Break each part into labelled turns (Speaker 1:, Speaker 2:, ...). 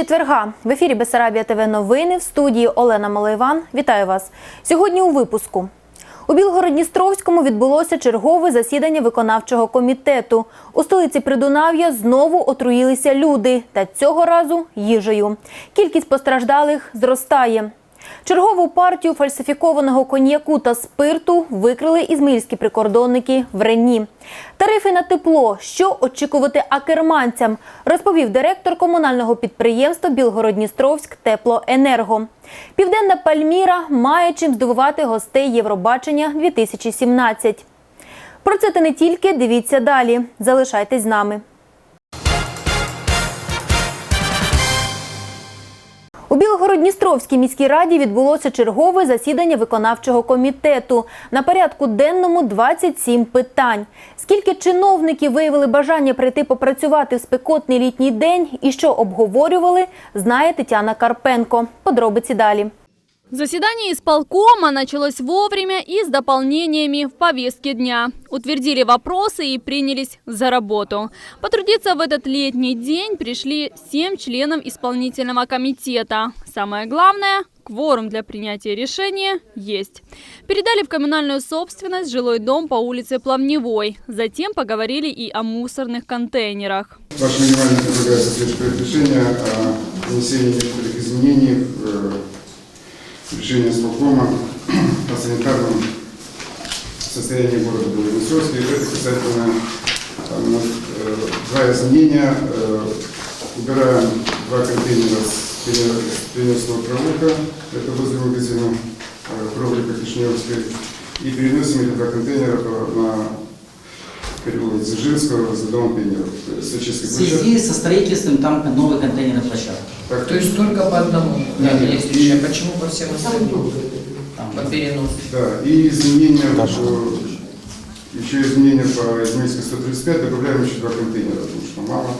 Speaker 1: Четверга в ефірі Бесарабія ТВ новини в студії Олена Малайван. Вітаю вас сьогодні. У випуску у Білгород-Дністровському відбулося чергове засідання виконавчого комітету. У столиці Придунав'я знову отруїлися люди, та цього разу їжею. Кількість постраждалих зростає. Чергову партію фальсифікованого коньяку та спирту викрили ізмаїльські прикордонники в Рені. Тарифи на тепло, що очікувати акерманцям, розповів директор комунального підприємства Білгород-Дністровськ Теплоенерго. Південна Пальміра має чим здивувати гостей Євробачення 2017. Про це та не тільки дивіться далі. Залишайтесь з нами. У Білгород-Дністровській міській раді відбулося чергове засідання виконавчого комітету. На порядку денному 27 питань. Скільки чиновників виявили бажання прийти попрацювати в спекотний літній день і що обговорювали, знає Тетяна Карпенко. Подробиці далі.
Speaker 2: Заседание исполкома началось вовремя и с дополнениями в повестке дня. Утвердили вопросы и принялись за работу. Потрудиться в этот летний день пришли семь членов исполнительного комитета. Самое главное – кворум для принятия решения есть. Передали в коммунальную собственность жилой дом по улице Плавневой. Затем поговорили и о мусорных контейнерах.
Speaker 3: Вашему вниманию предлагается решения о внесении некоторых изменений в э, решение исполкома о санитарном состоянии города Белорусовска. Это касательно там, э, два изменения. Э, Убираем два контейнера с пионерского провода, это возле магазина э, Кровлика Кишневской, и переносим эти два контейнера по- на Дзержинского, возле дома пионеров,
Speaker 4: В связи со строительством там новой контейнерной площадки.
Speaker 3: Так,
Speaker 5: То есть только по одному
Speaker 3: Да,
Speaker 5: да,
Speaker 3: нет.
Speaker 5: есть решение. Почему по всем остальным?
Speaker 4: Там,
Speaker 5: По переносу.
Speaker 3: Да, и изменения, по- еще изменения по Измаильской 135, добавляем еще два контейнера, потому что мало,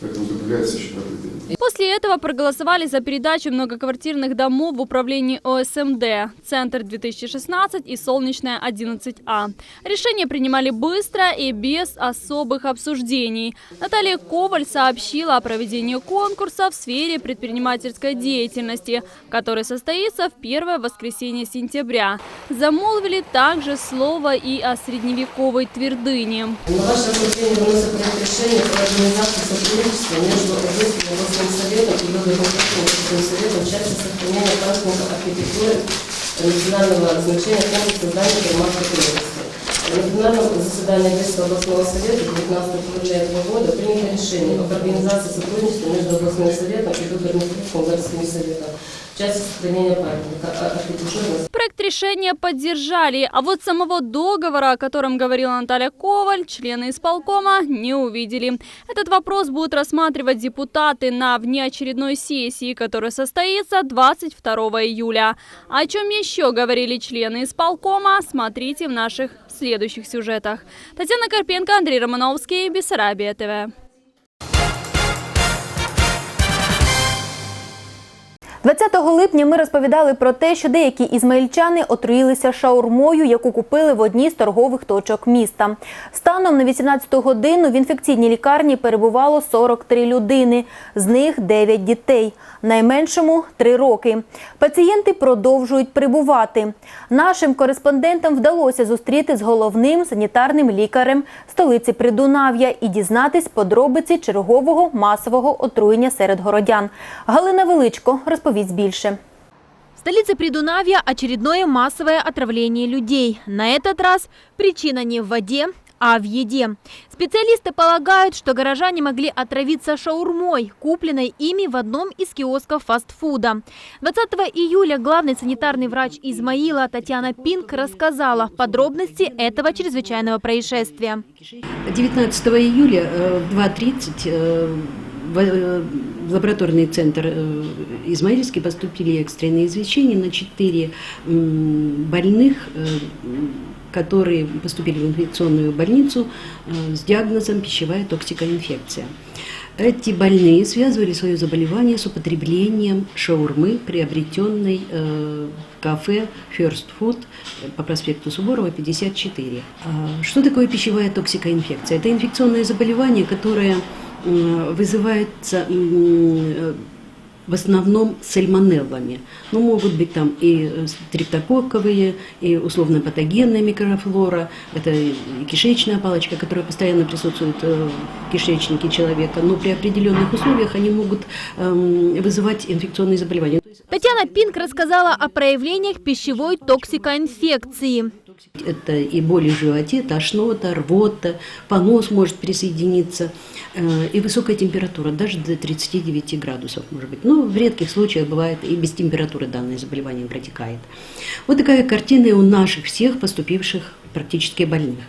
Speaker 3: поэтому добавляется еще два контейнера.
Speaker 2: После этого проголосовали за передачу многоквартирных домов в управлении ОСМД, Центр 2016 и Солнечная 11А. Решения принимали быстро и без особых обсуждений. Наталья Коваль сообщила о проведении конкурса в сфере предпринимательской деятельности, который состоится в первое воскресенье сентября. Замолвили также слово и о средневековой твердыне.
Speaker 6: На ваше обсуждение выносится проект решения про организацию сотрудничества между Одесским областным советом и Белгородским областным советом части сохранения памятника архитектуры национального значения комплекса зданий Кармарской крепости. На пленарном заседании Одесского областного совета 19 февраля этого года принято решение об организации сотрудничества между областным советом и Белгородским областным советом в части сохранения а- архитектуры
Speaker 2: Проект решения поддержали, а вот самого договора, о котором говорила Наталья Коваль, члены исполкома не увидели. Этот вопрос будут рассматривать депутаты на внеочередной сессии, которая состоится 22 июля. О чем еще говорили члены исполкома, смотрите в наших следующих сюжетах. Татьяна Карпенко, Андрей Романовский, Бессарабия ТВ.
Speaker 1: 20 липня ми розповідали про те, що деякі ізмаїльчани отруїлися шаурмою, яку купили в одній з торгових точок міста. Станом на 18 годину в інфекційній лікарні перебувало 43 людини, з них 9 дітей, найменшому 3 роки. Пацієнти продовжують прибувати. Нашим кореспондентам вдалося зустріти з головним санітарним лікарем столиці Придунав'я і дізнатись подробиці чергового масового отруєння серед городян. Галина Величко розповість більше.
Speaker 7: В столице Придунавья очередное массовое отравление людей. На этот раз причина не в воде, а в еде. Специалисты полагают, что горожане могли отравиться шаурмой, купленной ими в одном из киосков фастфуда. 20 июля главный санитарный врач Измаила Татьяна Пинк рассказала подробности этого чрезвычайного происшествия.
Speaker 8: 19 июля э, в 2.30 э, э, в лабораторный центр э, Измаильский поступили экстренные извещения на 4 м, больных, э, которые поступили в инфекционную больницу с диагнозом пищевая токсикоинфекция. Эти больные связывали свое заболевание с употреблением шаурмы, приобретенной в кафе First Food по проспекту Суворова, 54. А Что такое пищевая токсикоинфекция? Это инфекционное заболевание, которое вызывается м, э, в основном сальмонеллами. Ну, могут быть там и э, стрептококковые, и условно-патогенная микрофлора, это и кишечная палочка, которая постоянно присутствует э, в кишечнике человека, но при определенных условиях они могут эм, вызывать инфекционные заболевания.
Speaker 7: Татьяна Пинк рассказала о проявлениях пищевой токсикоинфекции.
Speaker 8: Это и боли в животе, тошнота, рвота, понос может присоединиться, э, и высокая температура, даже до 39 градусов может быть. Ну, в редких случаях бывает и без температуры данное заболевание протекает. Вот такая картина и у наших всех поступивших практически больных.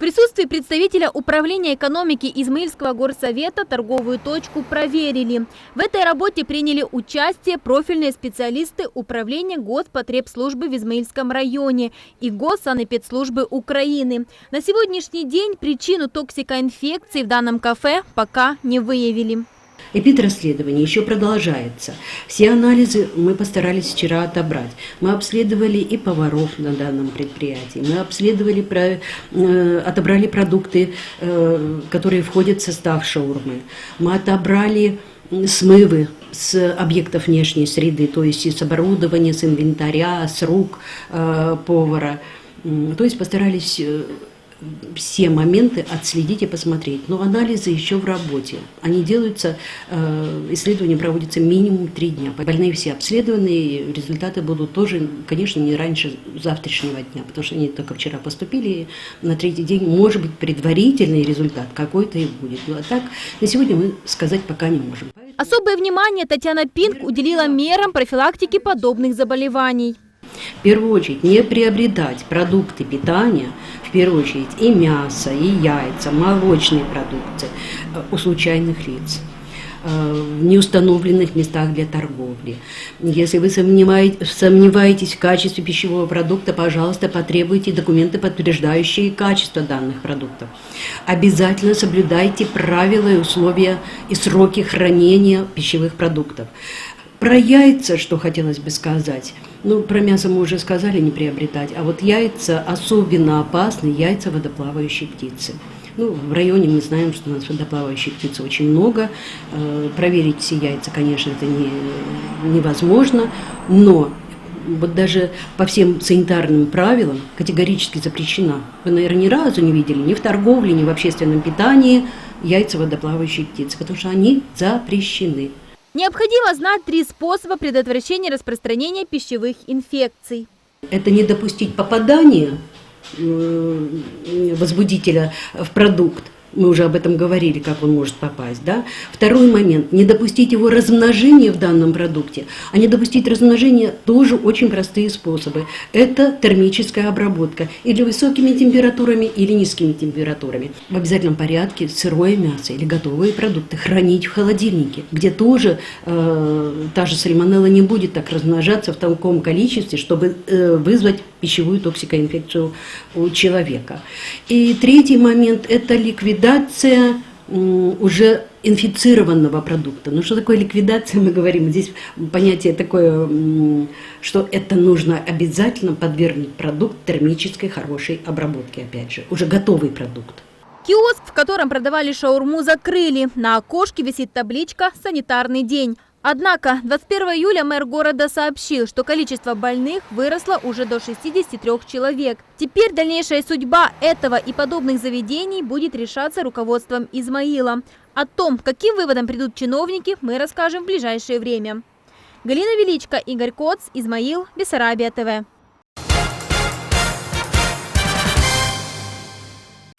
Speaker 7: Присутствии представителя Управления экономики Измаильского горсовета торговую точку проверили. В этой работе приняли участие профильные специалисты Управления Господребслужбы в Измаильском районе и Госсанэпидслужбы Украины. На сегодняшний день причину токсикоинфекции в данном кафе пока не выявили.
Speaker 8: Эпидрасследование еще продолжается. Все анализы мы постарались вчера отобрать. Мы обследовали и поваров на данном предприятии. Мы обследовали, э, отобрали продукты, э, которые входят в состав шаурмы. Мы отобрали смывы с объектов внешней среды, то есть и с оборудования, с инвентаря, с рук э, повара. То есть постарались все моменты отследить и посмотреть. Но анализы еще в работе. Они делаются, э, исследования проводятся минимум три дня. Больные все обследованы, и результаты будут тоже, конечно, не раньше завтрашнего дня, потому что они только вчера поступили, и на третий день, может быть, предварительный результат какой-то и будет. Ну, а так, на сегодня мы сказать пока не можем.
Speaker 7: Особое внимание Татьяна Пинк уделила мерам профилактики подобных заболеваний.
Speaker 8: В первую очередь не приобретать продукты питания, в первую очередь и мясо, и яйца, молочные продукты э, у случайных лиц э, в неустановленных местах для торговли. Если вы сомневаете- сомневаетесь в качестве пищевого продукта, пожалуйста, потребуйте документы, подтверждающие качество данных продуктов. Обязательно соблюдайте правила и условия и сроки хранения пищевых продуктов. Про яйца, что хотелось бы сказать. Ну, про мясо мы уже сказали не приобретать, а вот яйца особенно опасны, яйца водоплавающей птицы. Ну, в районе мы знаем, что у нас водоплавающих птиц очень много. Э, Проверить все яйца, конечно, это не, невозможно, но вот даже по всем санитарным правилам категорически запрещена. Вы, наверное, ни разу не видели ни в торговле, ни в общественном питании яйца водоплавающей птицы, потому что они запрещены.
Speaker 7: Необходимо знать три способа предотвращения распространения пищевых инфекций.
Speaker 8: Это не допустить попадания э, возбудителя в продукт. Мы уже об этом говорили, как он может попасть. Да? Второй момент. Не допустить его размножения в данном продукте. А не допустить размножения тоже очень простые способы. Это термическая обработка. Или высокими температурами, или низкими температурами. В обязательном порядке сырое мясо или готовые продукты хранить в холодильнике, где тоже э, та же сальмонелла не будет так размножаться в таком количестве, чтобы э, вызвать пищевую токсикоинфекцию у человека. И третий момент – это ликвидация уже инфицированного продукта. Ну что такое ликвидация, мы говорим, здесь понятие такое, что это нужно обязательно подвергнуть продукт термической хорошей обработке, опять же, уже готовый продукт.
Speaker 7: Киоск, в котором продавали шаурму, закрыли. На окошке висит табличка «Санитарный день». Однако 21 июля мэр города сообщил, что количество больных выросло уже до 63 человек. Теперь дальнейшая судьба этого и подобных заведений будет решаться руководством Измаила. О том, к каким выводам придут чиновники, мы расскажем в ближайшее время. Галина Величко, Игорь Коц, Измаил, Бессарабия ТВ.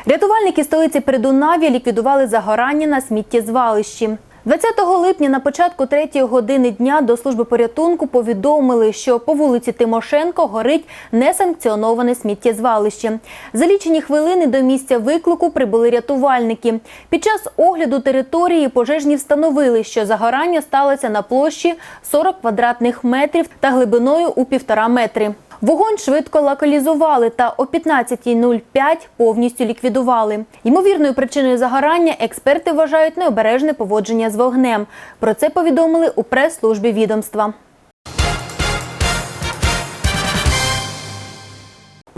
Speaker 1: Рятувальники столиці Придунав'я ліквідували загорання на сміттєзвалищі. 20 липня на початку третьої години дня до служби порятунку повідомили, що по вулиці Тимошенко горить несанкціоноване сміттєзвалище. За лічені хвилини до місця виклику прибули рятувальники. Під час огляду території пожежні встановили, що загорання сталося на площі 40 квадратних метрів та глибиною у півтора метри. Вогонь швидко локалізували та о 15.05 повністю ліквідували. Ймовірною причиною загорання експерти вважають необережне поводження з вогнем. Про це повідомили у прес-службі відомства.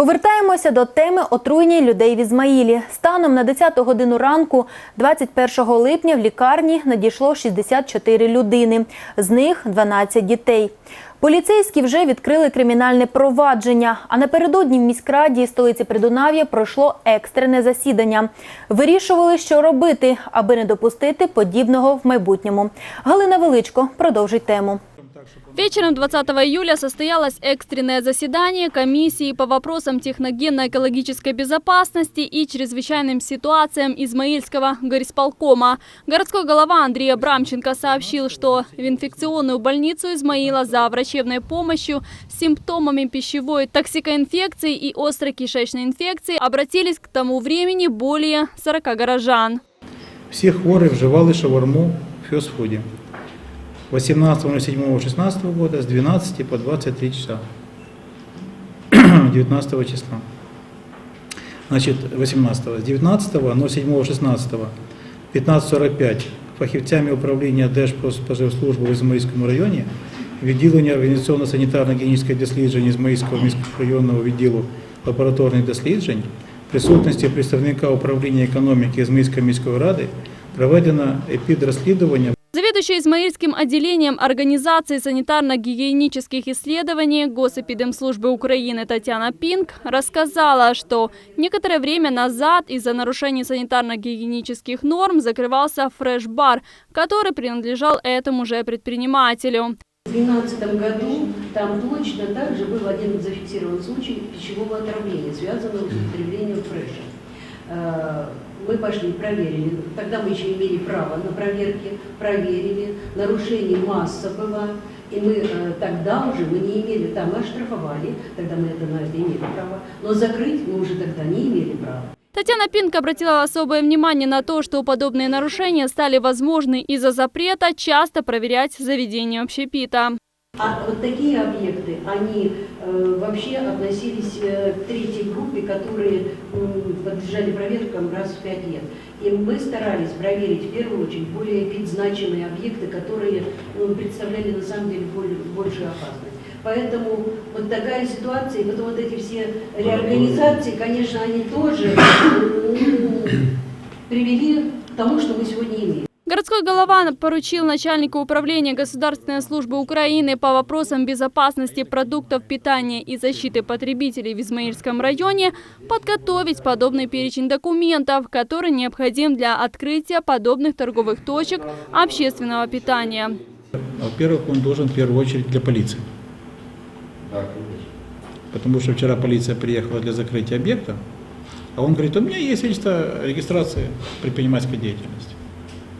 Speaker 1: Повертаємося до теми отруєння людей в Ізмаїлі. Станом на 10 годину ранку, 21 липня, в лікарні надійшло 64 людини, з них 12 дітей. Поліцейські вже відкрили кримінальне провадження. А напередодні в міськраді столиці Придунав'я пройшло екстрене засідання. Вирішували, що робити, аби не допустити подібного в майбутньому. Галина Величко продовжить тему.
Speaker 2: Вечером 20 июля состоялось экстренное заседание комиссии по вопросам техногенно-экологической безопасности и чрезвычайным ситуациям Измаильского горисполкома. Городской голова Андрей Абрамченко сообщил, что в инфекционную больницу Измаила за врачебной помощью с симптомами пищевой токсикоинфекции и острой кишечной инфекции обратились к тому времени более 40 горожан.
Speaker 9: Всі хворі вживали шаурму в фастфуде. 18.07.16 года с 12 по 23 часа. 19 числа. Значит, 18 С 19 07.16 15.45 фахівцями управління Держпродспоживслужби в Ізмаїльському районі відділення організаційно-санітарно-гігієнічних досліджень Ізмаїльського міськрайонного відділу лабораторних досліджень в присутності представника управління економіки Ізмаїльської міської ради проведено епідрозслідування
Speaker 2: Заведующая Измаильским отделением Организации санитарно-гигиенических исследований Госэпидемслужбы Украины Татьяна Пинк рассказала, что некоторое время назад из-за нарушений санитарно-гигиенических норм закрывался фреш-бар, который принадлежал этому же предпринимателю.
Speaker 8: В 2012 году там точно также был один зафиксирован случай пищевого отравления, связанного с употреблением фреша. Мы пошли, проверили. Тогда мы еще имели право на проверки, проверили. Нарушений масса была. И мы э, тогда уже, мы не имели, там мы оштрафовали, тогда мы это на это имели право. Но закрыть мы уже тогда не имели права.
Speaker 2: Татьяна Пинк обратила особое внимание на то, что подобные нарушения стали возможны из-за запрета часто проверять заведения общепита.
Speaker 8: А вот такие объекты, они э, вообще относились э, к третьей группе, которые м, подлежали проверкам раз в пять лет. И мы старались проверить в первую очередь более значимые объекты, которые ну, представляли на самом деле более, большую опасность. Поэтому вот такая ситуация, и потом вот эти все реорганизации, конечно, они тоже м, привели к тому, что мы сегодня имеем.
Speaker 2: Городской голова поручил начальнику управления Государственной службы Украины по вопросам безопасности продуктов питания и защиты потребителей в Измаильском районе подготовить подобный перечень документов, который необходим для открытия подобных торговых точек общественного питания.
Speaker 9: Во-первых, он должен в первую очередь для полиции. Потому что вчера полиция приехала для закрытия объекта, а он говорит, у меня есть свидетельство регистрации предпринимательской деятельности.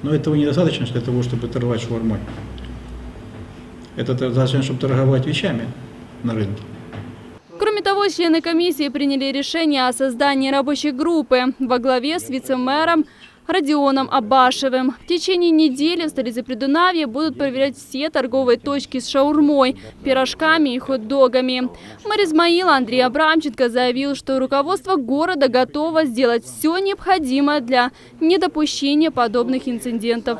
Speaker 9: Но этого недостаточно для того, чтобы торговать шаурмой. Это достаточно, чтобы торговать вещами на рынке.
Speaker 2: Кроме того, члены комиссии приняли решение о создании рабочей группы во главе с вице-мэром Родионом Абашевым. В течение недели в столице Придунавья будут проверять все торговые точки с шаурмой, пирожками и хот-догами. Мэр Измаила Андрей Абрамченко заявил, что руководство города готово сделать все необходимое для недопущения подобных инцидентов.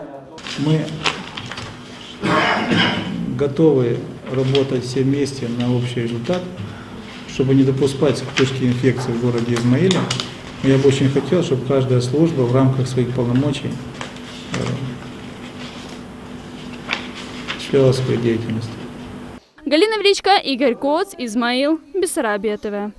Speaker 9: Мы готовы работать все вместе на общий результат, чтобы не допускать вспышки инфекции в городе Измаиле. Я бы очень хотел, чтобы каждая служба в рамках своих полномочий э, осуществляла свою деятельность.
Speaker 2: Галина Величко, Игорь Коц, Измаил, Бессарабия ТВ.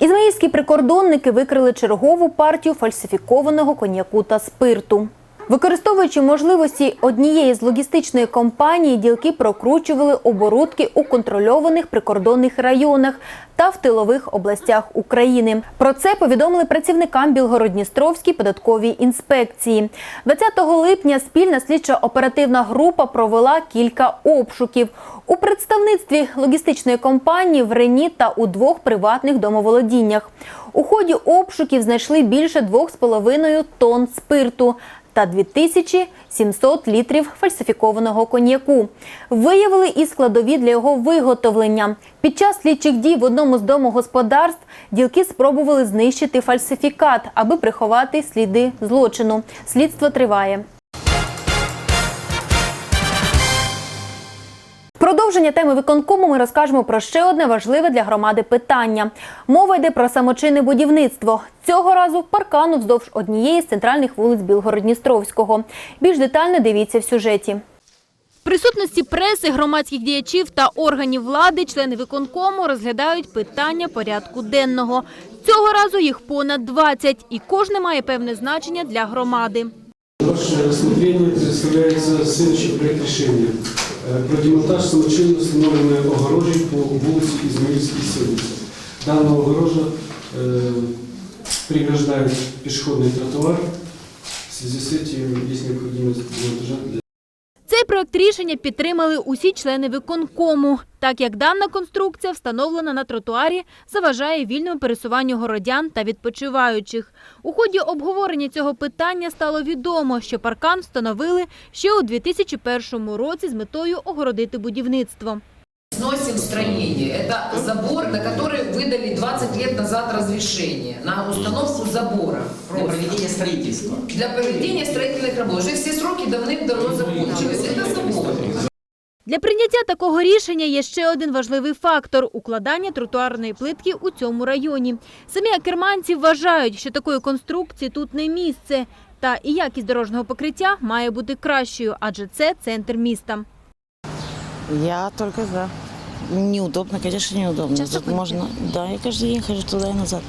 Speaker 1: Ізмаїльські прикордонники викрили чергову партію фальсифікованого коньяку та спирту. Використовуючи можливості однієї з логістичної компаній, ділки прокручували оборудки у контрольованих прикордонних районах та в тилових областях України. Про це повідомили працівникам Білгородністровській податковій інспекції. 20 липня спільна слідчо-оперативна група провела кілька обшуків у представництві логістичної компанії в Рені та у двох приватних домоволодіннях. У ході обшуків знайшли більше 2,5 тонн спирту та 2700 літрів фальсифікованого коньяку. Виявили і складові для його виготовлення. Під час слідчих дій в одному з домогосподарств ділки спробували знищити фальсифікат, аби приховати сліди злочину. Слідство триває. Продовження теми виконкому ми розкажемо про ще одне важливе для громади питання. Мова йде про самочинне будівництво. Цього разу паркану вздовж однієї з центральних вулиць Білгород-Дністровського. Більш детально дивіться в сюжеті.
Speaker 7: В присутності преси, громадських діячів та органів влади члени виконкому розглядають питання порядку денного. Цього разу їх понад 20, і кожне має певне значення для громади.
Speaker 10: Ваше рассмотрение представляется следующий проект решения. Э, Про демонтаж самочинно установленной огорожи по улице Измаильской 70. Данная огорожа э, преграждает пешеходный тротуар. В связи с этим есть необходимость демонтажа для
Speaker 7: Цей проект рішення підтримали усі члени виконкому, так як дана конструкція, встановлена на тротуарі, заважає вільному пересуванню городян та відпочиваючих. У ході обговорення цього питання стало відомо, що паркан встановили ще у 2001 році з метою огородити будівництво.
Speaker 5: Сносим строение. Это забор, на который выдали 20 лет назад разрешение на установку забора.
Speaker 4: Для
Speaker 5: Просто.
Speaker 4: проведения строительства.
Speaker 5: Для проведения строительных работ. Уже все сроки давным-давно закончились. Это забор.
Speaker 7: Для прийняття такого рішення є ще один важливий фактор – укладання тротуарної плитки у цьому районі. Самі акерманці вважають, що такої конструкції тут не місце. Та і якість дорожнього покриття має бути кращою, адже це центр міста.
Speaker 11: Я только за. Неудобно, конечно, неудобно. Тут можно, да, я каждый день хожу туда и назад.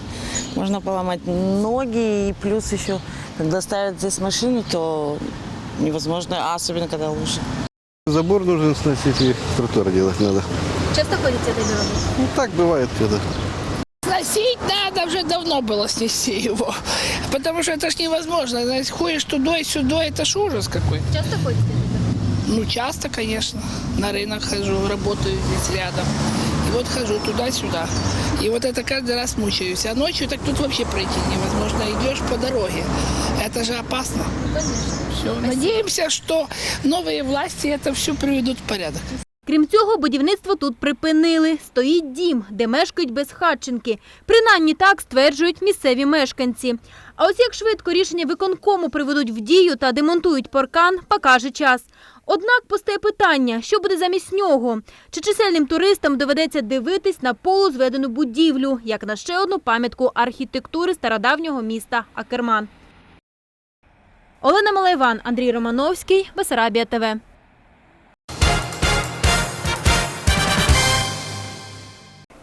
Speaker 11: Можно поломать ноги, и плюс еще, когда ставят здесь машину, то невозможно, а особенно когда лужи.
Speaker 12: Забор нужно сносить и тротуар делать надо.
Speaker 7: Часто ходять цією дорогою?
Speaker 12: Ну так бывает, когда.
Speaker 13: Сносить надо, уже давно было снести его. Потому что это ж невозможно. Знаете, ходишь туда-сюда, это ж ужас какой.
Speaker 7: Часто ходять
Speaker 13: Ну, часто, конечно. На рынок хожу, работаю здесь рядом. И вот хожу туда-сюда. И вот это каждый раз мучаюсь. А ночью так тут вообще пройти невозможно. Идешь по дороге. Это же опасно. Все. Надеемся, что новые власти это все приведут в порядок.
Speaker 7: Крім цього, будівництво тут припинили. Стоїть дім, де мешкають безхатченки. Принаймні так стверджують місцеві мешканці. А ось як швидко рішення виконкому приведуть в дію та демонтують паркан, покаже час. Однак постає питання, що буде замість нього? Чи чисельним туристам доведеться дивитись на полузведену будівлю, як на ще одну пам'ятку архітектури стародавнього міста Акерман? Олена Малайван, Андрій Романовський, Бесарабія ТВ.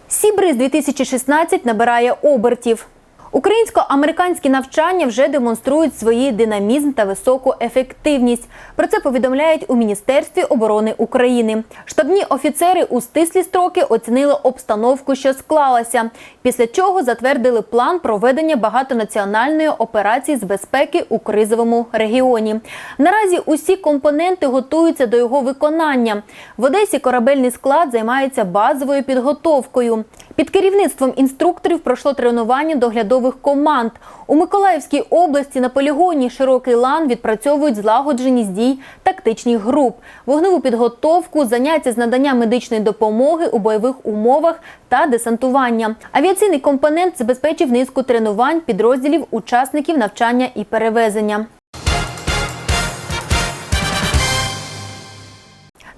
Speaker 1: Сібриз 2016 набирає обертів. Українсько-американські навчання вже демонструють свої динамізм та високу ефективність. Про це повідомляють у Міністерстві оборони України. Штабні офіцери у стислі строки оцінили обстановку, що склалася, після чого затвердили план проведення багатонаціональної операції з безпеки у кризовому регіоні. Наразі усі компоненти готуються до його виконання. В Одесі корабельний склад займається базовою підготовкою. Під керівництвом інструкторів пройшло тренування доглядових команд. У Миколаївській області на полігоні Широкий лан відпрацьовують злагодженість дій тактичних груп, вогневу підготовку, заняття з надання медичної допомоги у бойових умовах та десантування. Авіаційний компонент забезпечив низку тренувань підрозділів учасників навчання і перевезення.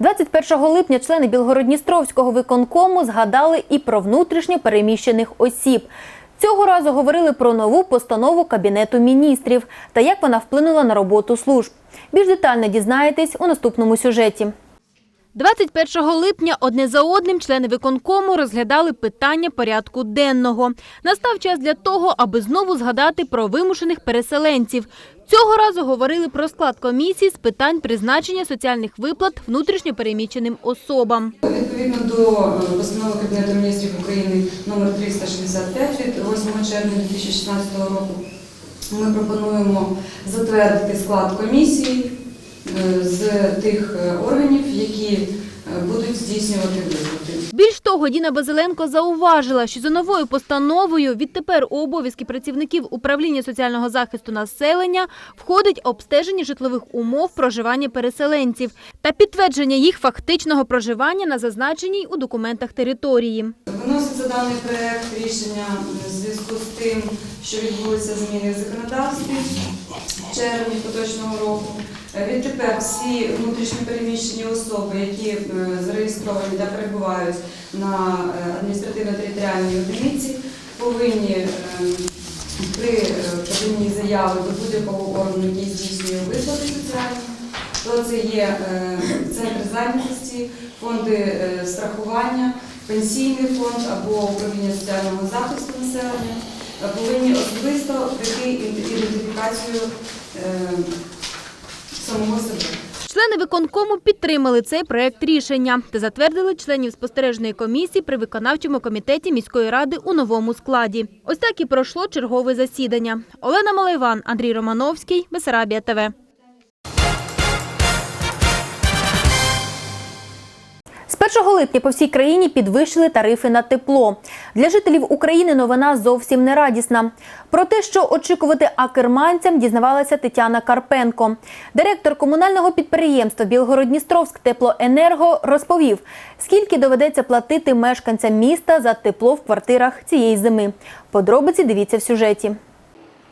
Speaker 1: 21 липня члени Білгородністровського виконкому згадали і про внутрішньо переміщених осіб. Цього разу говорили про нову постанову Кабінету міністрів та як вона вплинула на роботу служб. Більш детально дізнаєтесь у наступному сюжеті.
Speaker 7: 21 липня одне за одним члени виконкому розглядали питання порядку денного. Настав час для того, аби знову згадати про вимушених переселенців. Цього разу говорили про склад комісії з питань призначення соціальних виплат внутрішньо переміщеним особам.
Speaker 14: Відповідно до е, постанови Кабінету міністрів України номер 365 від 8 червня 2016 року, ми пропонуємо затвердити склад комісії з тих е, органів, які е, будуть здійснювати виплати.
Speaker 7: Більш того, Діна Базиленко зауважила, що за новою постановою відтепер у обов'язки працівників управління соціального захисту населення входить обстеження житлових умов проживання переселенців та підтвердження їх фактичного проживання на зазначеній у документах території.
Speaker 14: Виноситься даний проект рішення в зв'язку з тим, що відбулися зміни в законодавстві в червні поточного року. Е, Відтепер всі внутрішньо переміщені особи, які е, зареєстровані та перебувають на е, адміністративно-територіальній одиниці, повинні при поданні заяви до будь-якого органу, який здійснює виплати соціальні, то це є центр зайнятості, фонди страхування, пенсійний фонд або управління соціального захисту населення, повинні особисто пройти ідентифікацію самого себе.
Speaker 7: Члени виконкому підтримали цей проект рішення та затвердили членів спостережної комісії при виконавчому комітеті міської ради у новому складі. Ось так і пройшло чергове засідання. Олена Малайван, Андрій Романовський, Бесарабія ТВ.
Speaker 1: 1 липня по всій країні підвищили тарифи на тепло. Для жителів України новина зовсім не радісна. Про те, що очікувати акерманцям, дізнавалася Тетяна Карпенко. Директор комунального підприємства Білгородністровськ Теплоенерго розповів, скільки доведеться платити мешканцям міста за тепло в квартирах цієї зими. Подробиці дивіться в сюжеті.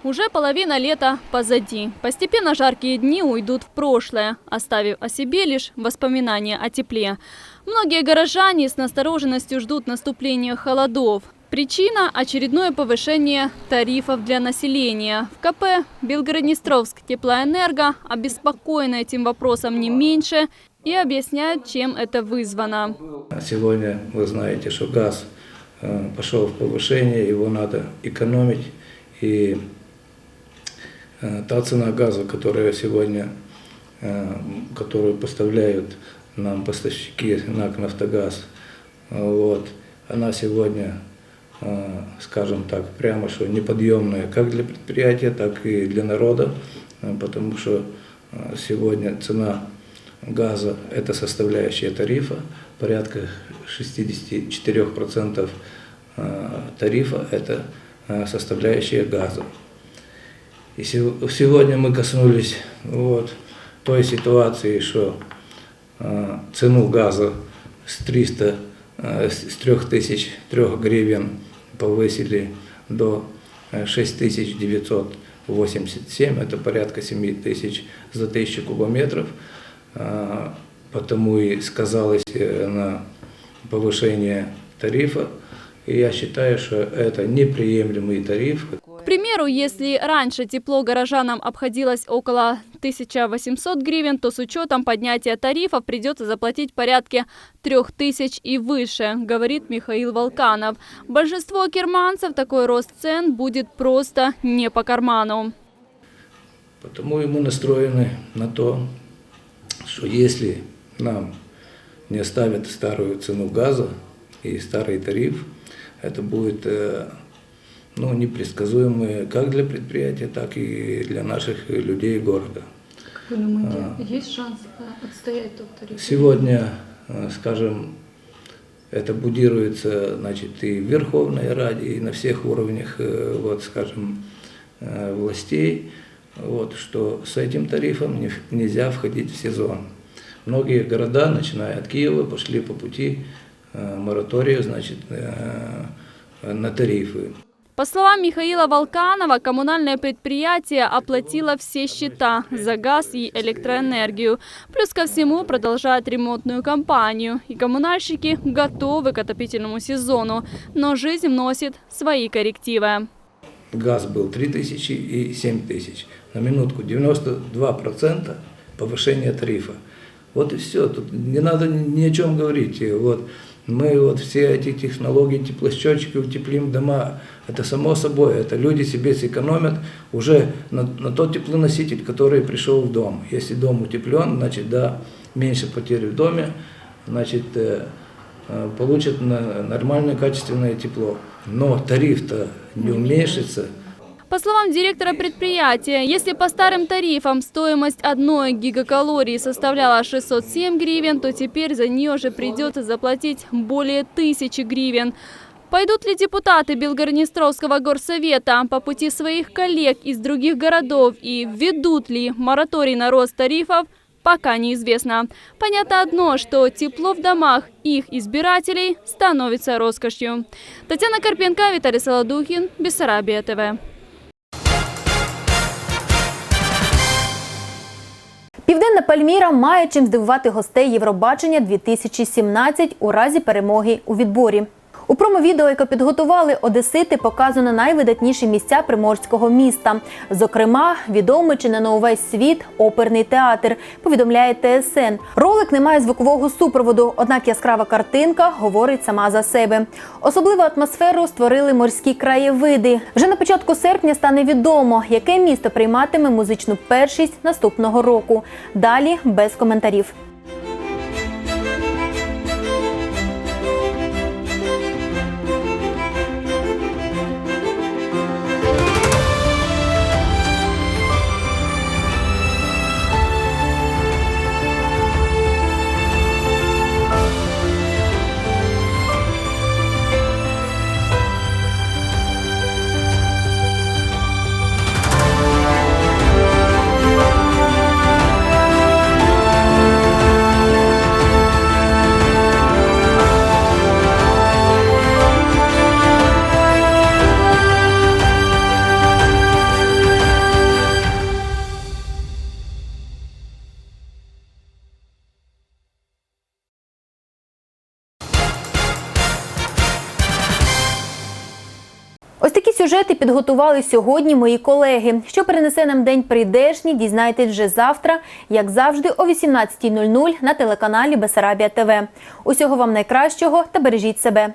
Speaker 2: Уже половина лета позади. Постепенно жаркие дни уйдут в прошлое, оставив о себе лишь воспоминания о тепле. Многие горожане с настороженностью ждут наступления холодов. Причина – очередное повышение тарифов для населения. В КП «Белгороднестровск Теплоэнерго» обеспокоены этим вопросом не меньше и объясняют, чем это вызвано.
Speaker 15: Сегодня вы знаете, что газ э, пошел в повышение, его надо экономить. И та цена газа, которая сегодня, э, которую поставляют нам поставщики НАК «Нафтогаз», э, вот, она сегодня, э, скажем так, прямо что неподъемная как для предприятия, так и для народа, э, потому что э, сегодня цена газа – это составляющая тарифа, порядка 64% э, тарифа – это э, составляющая газа. И сего- сегодня мы коснулись вот, той ситуации, что э, цену газа с 300, э, с 3003 гривен повысили до э, 6987, это порядка 7 тысяч за тысячу кубометров, А, потому и сказалось э, на повышение тарифа. И я считаю, что это неприемлемый тариф,
Speaker 2: примеру, если раньше тепло горожанам обходилось около 1800 гривен, то с учетом поднятия тарифов придется заплатить порядке 3000 и выше, говорит Михаил Волканов. Большинство керманцев такой рост цен будет просто не по карману.
Speaker 15: Потому и мы настроены на то, что если нам не оставят старую цену газа и старый тариф, это будет э, ну, непредсказуемое как для предприятия, так и для наших людей города.
Speaker 16: Вы думаете,
Speaker 15: А.
Speaker 16: есть шанс э, отстоять тот тариф?
Speaker 15: Сегодня, э, скажем, это будируется значит, и в Верховной Раде, и на всех уровнях, э, вот, скажем, э, властей, вот, что с этим тарифом не- нельзя входить в сезон. Многие города, начиная от Киева, пошли по пути э, моратория значит, э, на тарифы.
Speaker 2: По словам Михаила Волканова, коммунальное предприятие оплатило все счета за газ и электроэнергию. Плюс ко всему продолжает ремонтную кампанию. И коммунальщики готовы к отопительному сезону. Но жизнь вносит свои коррективы.
Speaker 15: Газ был 3 тысячи и 7 тысяч. На минутку 92% повышения тарифа. Вот и все. Тут не надо ни о чем говорить. Вот мы вот все эти технологии, теплосчетчики, утеплим дома. Это само собой. Это люди себе сэкономят уже на, на тот теплоноситель, который пришел в дом. Если дом утеплен, значит, да, меньше потерь в доме, значит, э, э, получат нормальное качественное тепло. Но тариф-то не уменьшится.
Speaker 2: По словам директора предприятия, если по старым тарифам стоимость одной гигакалории составляла 607 гривен, то теперь за нее же придется заплатить более тысячи гривен. Пойдут ли депутаты Белгороднестровского горсовета по пути своих коллег из других городов и введут ли мораторий на рост тарифов, пока неизвестно. Понятно одно, что тепло в домах их избирателей становится роскошью. Татьяна Карпенко, Виталий Солодухин, Бессарабия ТВ.
Speaker 1: Південна Пальміра має чим здивувати гостей Євробачення 2017 у разі перемоги у відборі. У промовідео, яке підготували одесити, показано найвидатніші місця приморського міста. Зокрема, відомий чи не на увесь світ оперний театр, повідомляє ТСН. Ролик не має звукового супроводу, однак яскрава картинка говорить сама за себе. Особливу атмосферу створили морські краєвиди. Вже на початку серпня стане відомо, яке місто прийматиме музичну першість наступного року. Далі без коментарів. Сюжети підготували сьогодні мої колеги. Що перенесе нам день прийдешній, дізнайтесь вже завтра, як завжди, о 18.00 на телеканалі Бесарабія ТВ. Усього вам найкращого та бережіть себе.